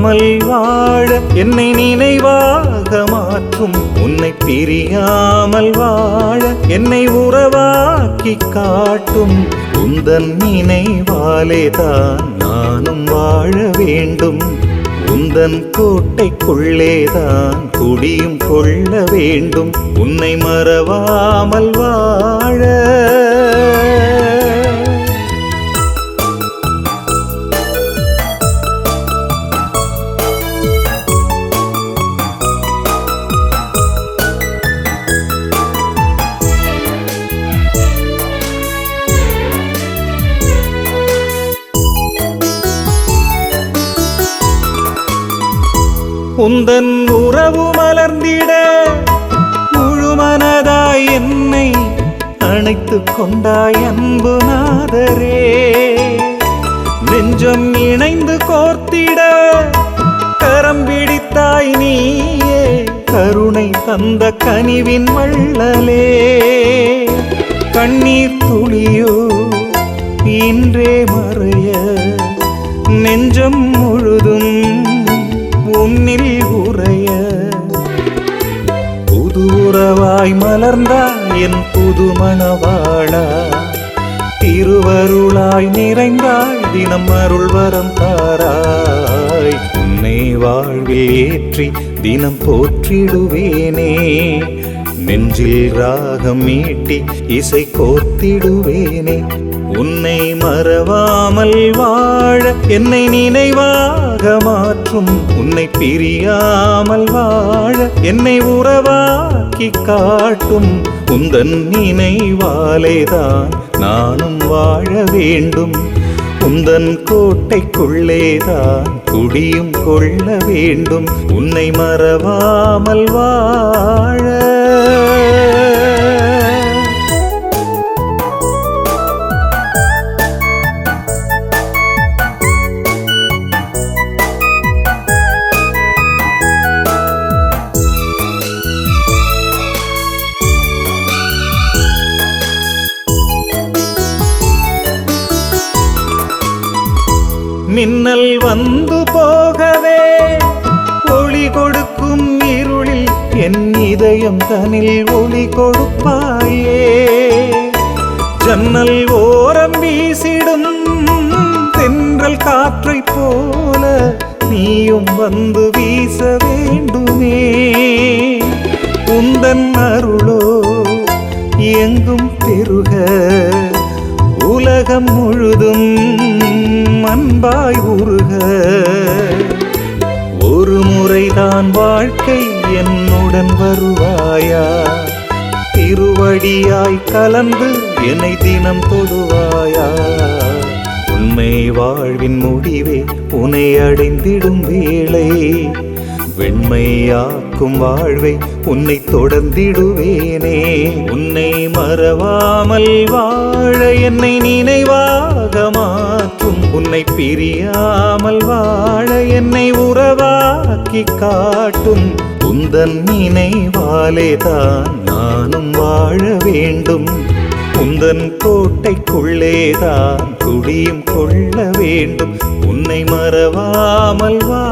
மறவாமல் வாழ என்னை நினைவாக மாற்றும். உன்னை பிரியாமல் வாழ என்னை உறவாக்கி காட்டும். உந்தன் நினைவாலே தான் நானும் வாழ வேண்டும். உந்தன் கோட்டைக்குள்ளேதான் குடியும் கொள்ள வேண்டும். உன்னை மறவாமல் வாழ உந்தன் உறவு மலர்ந்திட முழுமனதாய் என்னை அணைத்து கொண்டாய் அன்பு நாதரே. நெஞ்சம் இணைந்து கோர்த்திட கரம் பிடித்தாய் நீயே கருணை தந்த கனிவின் வள்ளலே. கண்ணீர் துளியோ இன்றே மறைய நெஞ்சம் முழுதும் உன்னில் மலர்ந்தாய் என் புது மணவாளா திருவருளாய் நிறைந்தாய் தினம் அருள் வரம் தாராய். உன்னை வாழ்வில் ஏற்றி தினம் போற்றிடுவேனே. நெஞ்சில் ராகம் மீட்டி இசை கோத்திடுவேனே உன்னை மறவாமல் வாழ என்னை நினைவாக மாற்றும். உன்னை பிரியாமல் வாழ என்னை உறவாக்கி காட்டும் உந்தன் நினைவாலேதான் நானும் வாழ வேண்டும். உந்தன் கோட்டைக்குள்ளேதான் குடியும் கொள்ள வேண்டும். உன்னை மறவாமல் வாழ மின்னல் வந்து போகவே ஒளி கொடுக்கும் இருளில் என் இதயம் தனில் ஒளி கொடுப்பாயே. ஜன்னல் ஓரம் வீசிடும் தென்றல் காற்றை போல நீயும் வந்து வீச வேண்டுமே. உந்தன் அருளோ எங்கும் பெருக உலகம் முழுதும் அன்பாய் உருக ஒரு முறைதான் வாழ்க்கை என்னுடன் வருவாயா? திருவடியாய் கலந்து என்னை தினம் தொடுவாயா? உண்மை வாழ்வின் முடிவே உனை அடைந்திடும் வேளை. வெண்மையா வெண்மையாக்கும் வாழ்வை உன்னை தொடர்ந்திடுவேனே. உன்னை மறவாமல் வாழ என்னை நினைவாக மாற்றும். உன்னை பிரியாமல் வாழ என்னை உறவாக்கி காட்டும். உந்தன் நினைவாலே தான் நானும் வாழ வேண்டும். உந்தன் கோட்டைக்குள்ளேதான் துடியும் கொள்ள வேண்டும். உன்னை மறவாமல் வா